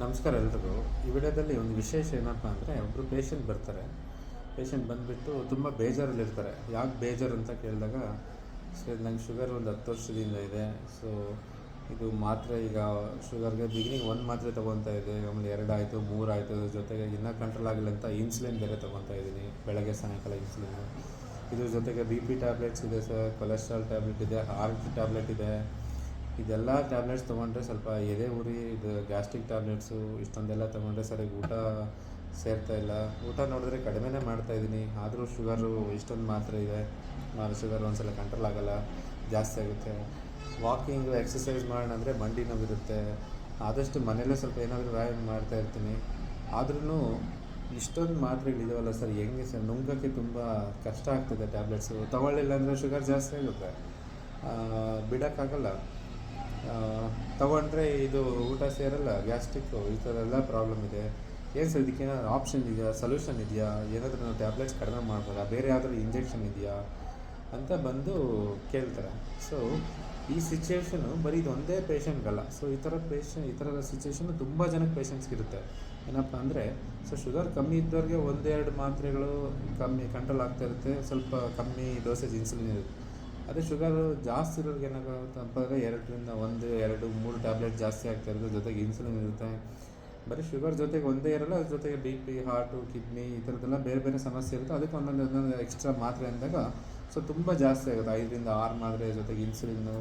ನಮಸ್ಕಾರ ಎಲ್ರಿಗೂ. ಈ ವಿಡಿಯೋದಲ್ಲಿ ಒಂದು ವಿಶೇಷ ಏನಪ್ಪ ಅಂದರೆ ಒಬ್ಬರು ಪೇಷಂಟ್ ಬರ್ತಾರೆ. ಪೇಷಂಟ್ ಬಂದುಬಿಟ್ಟು ತುಂಬ ಬೇಜಾರಲ್ಲಿರ್ತಾರೆ. ಯಾಕೆ ಬೇಜಾರು ಅಂತ ಕೇಳಿದಾಗ, ಸರ್ ನಂಗೆ ಶುಗರ್ ಒಂದು ಹತ್ತು ವರ್ಷದಿಂದ ಇದೆ. ಸೊ ಇದು ಮಾತ್ರೆ ಈಗ ಶುಗರ್ಗೆ ಬಿಗಿನಿಂಗ್ ಒಂದು ಮಾತ್ರೆ ತೊಗೊತಾ ಇದೆ. ಆಮೇಲೆ ಎರಡು ಆಯಿತು, ಮೂರು ಆಯಿತು. ಅದ್ರ ಜೊತೆಗೆ ಇನ್ನೂ ಕಂಟ್ರೋಲ್ ಆಗಿಲ್ಲ ಅಂತ ಇನ್ಸುಲಿನ್ ಬೇರೆ ತೊಗೊತಾ ಇದ್ದೀನಿ ಬೆಳಗ್ಗೆ ಸಾಯಂಕಾಲ ಇನ್ಸುಲಿನ್ ಇದ್ರ ಜೊತೆಗೆ ಬಿ ಪಿ ಟ್ಯಾಬ್ಲೆಟ್ಸ್ ಇದೆ ಸರ್ ಕೊಲೆಸ್ಟ್ರಾಲ್ ಟ್ಯಾಬ್ಲೆಟ್ ಇದೆ ಹಾರ್ಟ್ ಟ್ಯಾಬ್ಲೆಟ್ ಇದೆ. ಇದೆಲ್ಲ ಟ್ಯಾಬ್ಲೆಟ್ಸ್ ತೊಗೊಂಡ್ರೆ ಸ್ವಲ್ಪ ಎದೆ ಉರಿ, ಇದು ಗ್ಯಾಸ್ಟ್ರಿಕ್ ಟ್ಯಾಬ್ಲೆಟ್ಸು ಇಷ್ಟೊಂದೆಲ್ಲ ತೊಗೊಂಡ್ರೆ ಸರಿಯಾಗಿ ಊಟ ಸೇರ್ತಾ ಇಲ್ಲ. ಊಟ ನೋಡಿದ್ರೆ ಕಡಿಮೆನೇ ಮಾಡ್ತಾ ಇದ್ದೀನಿ ಆದರೂ ಶುಗರು ಇಷ್ಟೊಂದು ಮಾತ್ರೆ ಇದೆ. ನಾನು ಶುಗರ್ ಒಂದ್ಸಲ ಕಂಟ್ರೋಲ್ ಆಗಲ್ಲ. ಜಾಸ್ತಿ ಆಗುತ್ತೆ. ವಾಕಿಂಗ್ ಎಕ್ಸಸೈಸ್ ಮಾಡೋಣ ಅಂದರೆ ಮಂಡಿ ನೋವಿರುತ್ತೆ. ಆದಷ್ಟು ಮನೇಲೇ ಸ್ವಲ್ಪ ಏನಾದರೂ ವ್ಯಾಯಾಮ ಮಾಡ್ತಾ ಇರ್ತೀನಿ. ಆದ್ರೂ ಇಷ್ಟೊಂದು ಮಾತ್ರೆಗಳಿದಾವಲ್ಲ ಸರ್, ಹೆಂಗೆ ಸರ್? ನುಂಗೋಕ್ಕೆ ತುಂಬ ಕಷ್ಟ ಆಗ್ತದೆ ಟ್ಯಾಬ್ಲೆಟ್ಸು ತೊಗೊಳ್ಳಿಲ್ಲ ಅಂದರೆ ಶುಗರ್ ಜಾಸ್ತಿ ಆಗುತ್ತೆ. ಬಿಡೋಕ್ಕಾಗಲ್ಲ. ತೊಗೊಂಡ್ರೆ ಇದು ಊಟ ಸೇರಲ್ಲ ಗ್ಯಾಸ್ಟ್ರಿಕ್ಕು ಈ ಥರ ಎಲ್ಲ ಪ್ರಾಬ್ಲಮ್ ಇದೆ. ಏನು ಸರ್ ಇದಕ್ಕೆ ಏನಾದ್ರು ಆಪ್ಷನ್ ಇದೆಯಾ ಸೊಲ್ಯೂಷನ್ ಇದೆಯಾ? ಏನಾದರೂ ನಾವು ಟ್ಯಾಬ್ಲೆಟ್ಸ್ ಕಡಿಮೆ ಮಾಡ್ಬೋದಾ? ಬೇರೆ ಯಾವ್ದಾದ್ರು ಇಂಜೆಕ್ಷನ್ ಇದೆಯಾ? ಅಂತ ಬಂದು ಕೇಳ್ತಾರೆ. ಸೊ ಈ ಸಿಚುವೇಷನು ಬರೀ ಇದು ಒಂದೇ ಪೇಷಂಟ್ಗಲ್ಲ ಸೊ ಈ ಥರ ಪೇಷಂಟ್ ಈ ಥರದ ಸಿಚುವೇಷನು ತುಂಬ ಜನಕ್ಕೆ ಪೇಷಂಟ್ಸ್ಗೆ ಇರುತ್ತೆ. ಏನಪ್ಪ ಅಂದರೆ ಸೊ ಶುಗರ್ ಕಮ್ಮಿ ಇದ್ದವ್ರಿಗೆ ಒಂದೆರಡು ಮಾತ್ರೆಗಳು ಕಮ್ಮಿ ಕಂಟ್ರೋಲ್ ಆಗ್ತಾ ಇರುತ್ತೆ. ಸ್ವಲ್ಪ ಕಮ್ಮಿ ಡೋಸೇಜ್ ಇನ್ಸುಲಿನ್ ಇರುತ್ತೆ. ಅದೇ ಶುಗರ್ ಜಾಸ್ತಿ ಇರೋರಿಗೆ ಏನಾಗುತ್ತೆ ಅಂತಂದರೆ ಎರಡರಿಂದ ಒಂದು, ಎರಡು, ಮೂರು ಟ್ಯಾಬ್ಲೆಟ್ ಜಾಸ್ತಿ ಆಗ್ತಾ ಇರೋದು, ಜೊತೆಗೆ ಇನ್ಸುಲಿನ್ ಇರುತ್ತೆ. ಬರೀ ಶುಗರ್ ಜೊತೆಗೆ ಒಂದೇ ಇರಲ್ಲ, ಅದ್ರ ಜೊತೆಗೆ ಬಿ ಪಿ ಹಾರ್ಟು ಕಿಡ್ನಿ ಈ ಥರದ್ದೆಲ್ಲ ಬೇರೆ ಬೇರೆ ಸಮಸ್ಯೆ ಇರುತ್ತೆ. ಅದಕ್ಕೆ ಒಂದೊಂದು ಒಂದೊಂದು ಎಕ್ಸ್ಟ್ರಾ ಮಾತ್ರೆ ಅಂದಾಗ ಸೊ ತುಂಬ ಜಾಸ್ತಿ ಆಗುತ್ತೆ. ಐದರಿಂದ ಆರು ಮಾತ್ರೆ ಜೊತೆಗೆ ಇನ್ಸುಲಿನ್ನು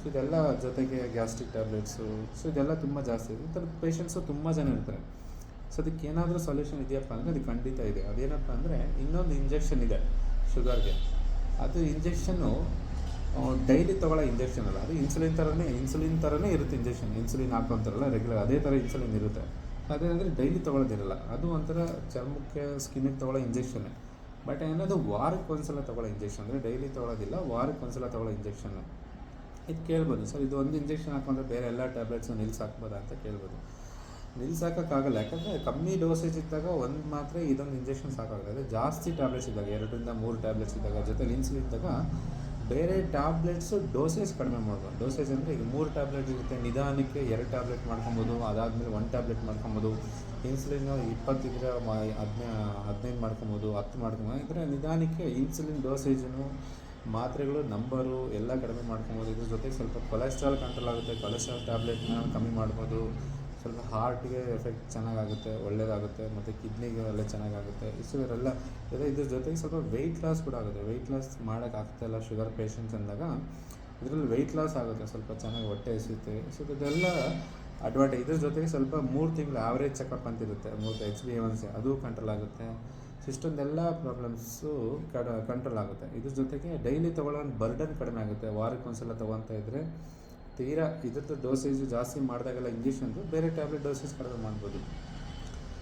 ಸೊ ಇದೆಲ್ಲ ಜೊತೆಗೆ ಗ್ಯಾಸ್ಟ್ರಿಕ್ ಟ್ಯಾಬ್ಲೆಟ್ಸು ಸೊ ಇದೆಲ್ಲ ತುಂಬ ಜಾಸ್ತಿ ಇದೆ ಈ ಥರದ ಪೇಷಂಟ್ಸು ತುಂಬ ಜನ ಇರ್ತಾರೆ. ಸೊ ಅದಕ್ಕೆ ಏನಾದರೂ ಸೊಲ್ಯೂಷನ್ ಇದೆಯಪ್ಪ ಅಂದರೆ ಅದು ಖಂಡಿತ ಇದೆ. ಅದೇನಪ್ಪ ಅಂದರೆ ಇನ್ನೊಂದು ಇಂಜೆಕ್ಷನ್ ಇದೆ ಶುಗರ್ಗೆ. ಅದು ಇಂಜೆಕ್ಷನ್ನು ಡೈಲಿ ತೊಗೊಳ್ಳೋ ಇಂಜೆಕ್ಷನ್ ಅಲ್ಲ. ಅದು ಇನ್ಸುಲಿನ್ ಥರನೇ ಇನ್ಸುಲಿನ್ ಥರನೇ ಇರುತ್ತೆ ಇಂಜೆಕ್ಷನ್. ಇನ್ಸುಲಿನ್ ಹಾಕೊಂತಾರಲ್ಲ ರೆಗ್ಯುಲರ್ ಅದೇ ಥರ ಇನ್ಸುಲಿನ್ ಇರುತ್ತೆ. ಅದೇನಂದರೆ ಡೈಲಿ ತೊಗೊಳ್ಳೋದಿರಲ್ಲ. ಅದು ಒಂಥರ ಚರ್ಮಕ್ಕೆ, ಸ್ಕಿನ್ನಿಗೆ ತೊಗೊಳ್ಳೋ ಇಂಜೆಕ್ಷನ್ನೇ ಬಟ್ ಏನದು, ವಾರಕ್ಕೆ ಒಂದ್ಸಲ ತೊಗೊಳ್ಳೋ ಇಂಜೆಕ್ಷನ್. ಅಂದರೆ ಡೈಲಿ ತೊಗೊಳೋದಿಲ್ಲ ವಾರಕ್ಕೆ ಒಂದ್ಸಲ ತೊಗೊಳ್ಳೋ ಇಂಜೆಕ್ಷನ್ನು ಇದು ಕೇಳ್ಬೋದು. ಸರ್, ಇದು ಒಂದು ಇಂಜೆಕ್ಷನ್ ಹಾಕೊಂಡ್ರೆ ಬೇರೆ ಎಲ್ಲ ಟ್ಯಾಬ್ಲೆಟ್ಸು ನಿಲ್ಸಾಕ್ಬೋದಾ ಅಂತ ಕೇಳ್ಬೋದು. ನಿಲ್ಸಾಕೋಕ್ಕಾಗಲ್ಲ. ಯಾಕಂದರೆ ಕಮ್ಮಿ ಡೋಸೇಜ್ ಇದ್ದಾಗ ಒಂದು ಮಾತ್ರ ಇದೊಂದು ಇಂಜೆಕ್ಷನ್ ಅದೇ ಜಾಸ್ತಿ ಟ್ಯಾಬ್ಲೆಟ್ಸ್ ಇದ್ದಾಗ, ಎರಡರಿಂದ ಮೂರು ಟ್ಯಾಬ್ಲೆಟ್ಸ್ ಇದ್ದಾಗ, ಜೊತೆಲಿ ಇನ್ಸುಲಿನ್ ಇದ್ದಾಗ ಬೇರೆ ಟ್ಯಾಬ್ಲೆಟ್ಸು ಡೋಸೇಜ್ ಕಡಿಮೆ ಮಾಡ್ಬೋದು. ಡೋಸೇಜ್ ಅಂದರೆ ಈಗ ಮೂರು ಟ್ಯಾಬ್ಲೆಟ್ ಇರುತ್ತೆ, ನಿಧಾನಕ್ಕೆ ಎರಡು ಟ್ಯಾಬ್ಲೆಟ್ ಮಾಡ್ಕೊಬೋದು, ಅದಾದಮೇಲೆ ಒಂದು ಟ್ಯಾಬ್ಲೆಟ್ ಮಾಡ್ಕೊಬೋದು. ಇನ್ಸುಲಿನ್ ಇಪ್ಪತ್ತಿದ್ರೆ ಹದಿನ ಹದಿನೈ, ಹದಿನೈದು ಮಾಡ್ಕೊಬೋದು, ಹತ್ತು ಮಾಡ್ಕೊಬೋದು. ಈ ನಿಧಾನಕ್ಕೆ ಇನ್ಸುಲಿನ್ ಡೋಸೇಜನ್ನು ಮಾತ್ರೆಗಳು ನಂಬರು ಎಲ್ಲ ಕಡಿಮೆ ಮಾಡ್ಕೊಬೋದು. ಇದ್ರ ಜೊತೆಗೆ ಸ್ವಲ್ಪ ಕೊಲೆಸ್ಟ್ರಾಲ್ ಕಂಟ್ರೋಲ್ ಆಗುತ್ತೆ. ಕೊಲೆಸ್ಟ್ರಾಲ್ ಟ್ಯಾಬ್ಲೆಟ್ನ ಕಮ್ಮಿ ಮಾಡ್ಬೋದು. ಸ್ವಲ್ಪ ಹಾರ್ಟಿಗೆ ಎಫೆಕ್ಟ್ ಚೆನ್ನಾಗಾಗುತ್ತೆ ಒಳ್ಳೆಯದಾಗುತ್ತೆ ಮತ್ತು ಕಿಡ್ನಿಗೆ ಎಲ್ಲ ಚೆನ್ನಾಗಾಗುತ್ತೆ. ಇಷ್ಟು ಇದೆ. ಇದ್ರ ಜೊತೆಗೆ ಸ್ವಲ್ಪ ವೆಯ್ಟ್ ಲಾಸ್ ಕೂಡ ಆಗುತ್ತೆ. ವೆಯ್ಟ್ ಲಾಸ್ ಮಾಡೋಕ್ಕಾಗ್ತಾಯಿಲ್ಲ ಶುಗರ್ ಪೇಷಂಟ್ಸ್ ಅಂದಾಗ. ಇದರಲ್ಲಿ ವೆಯ್ಟ್ ಲಾಸ್ ಆಗುತ್ತೆ, ಸ್ವಲ್ಪ ಚೆನ್ನಾಗಿ ಹೊಟ್ಟೆ ಎಸೆಯುತ್ತೆ. ಸೊ ಇದೆಲ್ಲ ಅಡ್ವಾಂಟೇಜ್ ಇದ್ರ ಜೊತೆಗೆ ಸ್ವಲ್ಪ ಮೂರು ತಿಂಗಳು ಆವ್ರೇಜ್ ಚೆಕಪ್ ಅಂತ ಇರುತ್ತೆ. ಮೂರು ಎಚ್ ಬಿ ಎನ್ ಸಿ ಅದು ಕಂಟ್ರೋಲ್ ಆಗುತ್ತೆ. ಇಷ್ಟೊಂದೆಲ್ಲ ಪ್ರಾಬ್ಲಮ್ಸು ಕಡ ಕಂಟ್ರೋಲ್ ಆಗುತ್ತೆ. ಇದ್ರ ಜೊತೆಗೆ ಡೈಲಿ ತೊಗೊಳ್ಳೋ ಬರ್ಡನ್ ಕಡಿಮೆ ಆಗುತ್ತೆ. ವಾರಕ್ಕೆ ಒಂದ್ಸಲ ತೊಗೊತಾ ಇದ್ದರೆ ತೀರಾ ಇದ್ರದ್ದು ಡೋಸೇಜು ಜಾಸ್ತಿ ಮಾಡಿದಾಗೆಲ್ಲ ಇಂಜೆಕ್ಷನ್ದು ಬೇರೆ ಟ್ಯಾಬ್ಲೆಟ್ ಡೋಸೇಜ್ ಕಡಿಮೆ ಮಾಡ್ಬೋದು.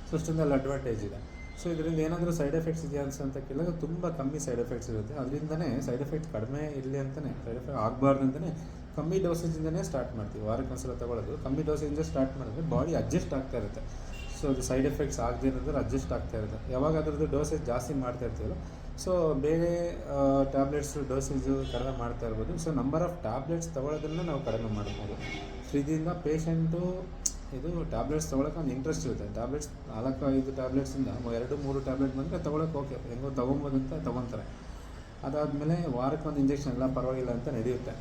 ಸೊ ಅಷ್ಟೊಂದಲ್ಲಿ ಅಡ್ವಾಂಟೇಜ್ ಇದೆ. ಸೊ ಇದರಿಂದ ಏನಾದರೂ ಸೈಡ್ ಎಫೆಕ್ಟ್ಸ್ ಇದೆಯಾ ಅನ್ಸಂತ ಕೇಳಿದಾಗ ತುಂಬ ಕಮ್ಮಿ ಸೈಡ್ ಎಫೆಕ್ಟ್ಸ್ ಇರುತ್ತೆ. ಅದರಿಂದನೇ ಸೈಡ್ ಎಫೆಕ್ಟ್ ಕಡಿಮೆ ಇರಲಿ ಅಂತಲೇ ಸೈಡ್ ಎಫೆಕ್ಟ್ ಆಗಬಾರ್ದು ಅಂತಲೇ ಕಮ್ಮಿ ಡೋಸೇಜಿಂದನೇ ಸ್ಟಾರ್ಟ್ ಮಾಡ್ತೀವಿ. ವಾರಕ್ಕೆ ಒಂದ್ಸಲ ತೊಗೊಳ್ಳೋದು ಕಮ್ಮಿ ಡೋಸೇಜಿಂದ ಸ್ಟಾರ್ಟ್ ಮಾಡಿದ್ರೆ ಬಾಡಿ ಅಡ್ಜಸ್ಟ್ ಆಗ್ತಾ ಇರುತ್ತೆ. ಸೊ ಅದು ಸೈಡ್ ಎಫೆಕ್ಟ್ಸ್ ಆಗದೆ ಇರೋದ್ರೆ ಅಡ್ಜಸ್ಟ್ ಆಗ್ತಾ ಇರುತ್ತೆ. ಯಾವಾಗ ಅದರದ್ದು ಡೋಸೇಜ್ ಜಾಸ್ತಿ ಮಾಡ್ತಾ ಇರ್ತೀವಲ್ಲ ಸೊ ಬೇರೆ ಟ್ಯಾಬ್ಲೆಟ್ಸ್ ಡೋಸೇಜು ಕಡಿಮೆ ಮಾಡ್ತಾ ಇರ್ಬೋದು. ಸೊ ನಂಬರ್ ಆಫ್ ಟ್ಯಾಬ್ಲೆಟ್ಸ್ ತೊಗೊಳೋದನ್ನ ನಾವು ಕಡಿಮೆ ಮಾಡ್ಬೋದು. ಸೊ ಇದರಿಂದ ಪೇಷಂಟು ಇದು ಟ್ಯಾಬ್ಲೆಟ್ಸ್ ತೊಗೊಳಕ್ಕೆ ಒಂದು ಇಂಟ್ರೆಸ್ಟ್ ಇರುತ್ತೆ. ಟ್ಯಾಬ್ಲೆಟ್ಸ್ ನಾಲ್ಕು ಐದು ಟ್ಯಾಬ್ಲೆಟ್ಸಿಂದ ಎರಡು, ಮೂರು ಟ್ಯಾಬ್ಲೆಟ್ ಬಂದರೆ ತೊಗೊಳಕ್ಕೆ ಓಕೆ ಹೆಂಗೋ ತೊಗೊಬೋದು ಅಂತ ತೊಗೊತಾರೆ. ಅದಾದಮೇಲೆ ವಾರಕ್ಕೆ ಒಂದು ಇಂಜೆಕ್ಷನ್ ಎಲ್ಲ ಪರವಾಗಿಲ್ಲ ಅಂತ ನಡೆಯುತ್ತೆ.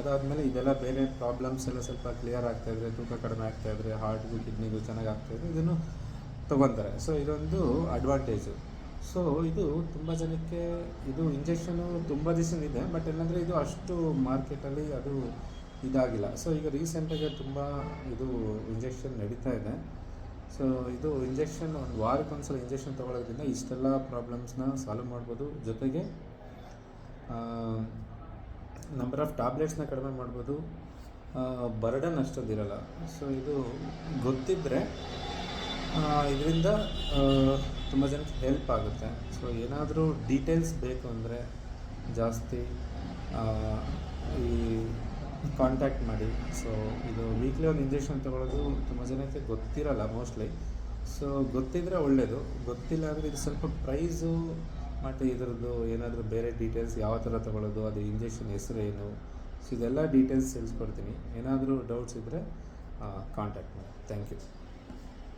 ಅದಾದಮೇಲೆ ಇದೆಲ್ಲ ಬೇರೆ ಪ್ರಾಬ್ಲಮ್ಸ್ ಎಲ್ಲ ಸ್ವಲ್ಪ ಕ್ಲಿಯರ್ ಆಗ್ತಾಯಿದ್ರೆ ತೂಕ ಕಡಿಮೆ ಆಗ್ತಾಯಿದ್ರೆ ಹಾರ್ಟ್ಗೂ ಕಿಡ್ನಿಗೂ ಚೆನ್ನಾಗಿ ಆಗ್ತಾಯಿದ್ರೆ ಇದನ್ನು ತೊಗೊತಾರೆ. ಸೊ ಇದೊಂದು ಅಡ್ವಾಂಟೇಜು ಸೊ ಇದು ತುಂಬ ಜನಕ್ಕೆ ಇದು ಇಂಜೆಕ್ಷನು ತುಂಬ ದಿವಸ ಇದೆ ಬಟ್ ಏನಂದರೆ ಇದು ಅಷ್ಟು ಮಾರ್ಕೆಟಲ್ಲಿ ಅದು ಇದಾಗಿಲ್ಲ. ಸೊ ಈಗ ರೀಸೆಂಟಾಗಿ ತುಂಬ ಇದು ಇಂಜೆಕ್ಷನ್ ನಡೀತಾ ಇದೆ. ಸೊ ಇದು ಇಂಜೆಕ್ಷನ್ ಒಂದು ವಾರಕ್ಕೆ ಒಂದ್ಸಲ ಇಂಜೆಕ್ಷನ್ ತೊಗೊಳೋದ್ರಿಂದ ಇಷ್ಟೆಲ್ಲ ಪ್ರಾಬ್ಲಮ್ಸ್ನ ಸಾಲ್ವ್ ಮಾಡ್ಬೋದು. ಜೊತೆಗೆ ನಂಬರ್ ಆಫ್ ಟ್ಯಾಬ್ಲೆಟ್ಸ್ನ ಕಡಿಮೆ ಮಾಡ್ಬೋದು. ಬರ್ಡನ್ ಅಷ್ಟೊಂದಿರಲ್ಲ. ಸೊ ಇದು ಗೊತ್ತಿದ್ದರೆ ಇದರಿಂದ ತುಂಬ ಜನಕ್ಕೆ ಹೆಲ್ಪ್ ಆಗುತ್ತೆ. ಸೊ ಏನಾದರೂ ಡೀಟೇಲ್ಸ್ ಬೇಕು ಅಂದರೆ ಜಾಸ್ತಿ ಈ ಕಾಂಟ್ಯಾಕ್ಟ್ ಮಾಡಿ. ಸೊ ಇದು ವೀಕ್ಲಿ ಒಂದು ಇಂಜೆಕ್ಷನ್ ತೊಗೊಳೋದು ತುಂಬ ಜನಕ್ಕೆ ಗೊತ್ತಿರಲ್ಲ ಮೋಸ್ಟ್ಲಿ ಸೊ ಗೊತ್ತಿದ್ದರೆ ಒಳ್ಳೆಯದು ಗೊತ್ತಿಲ್ಲ ಅಂದರೆ ಇದು ಸ್ವಲ್ಪ ಪ್ರೈಸು ಮತ್ತು ಇದರದ್ದು ಏನಾದರೂ ಬೇರೆ ಡೀಟೇಲ್ಸ್ ಯಾವ ಥರ ತೊಗೊಳ್ಳೋದು ಅದು ಇಂಜೆಕ್ಷನ್ ಹೆಸರು ಏನು? ಸೊ ಇದೆಲ್ಲ ಡೀಟೇಲ್ಸ್ ತಿಳಿಸ್ಕೊಡ್ತೀನಿ. ಏನಾದರೂ ಡೌಟ್ಸ್ ಇದ್ದರೆ ಕಾಂಟ್ಯಾಕ್ಟ್ ಮಾಡಿ. Thank you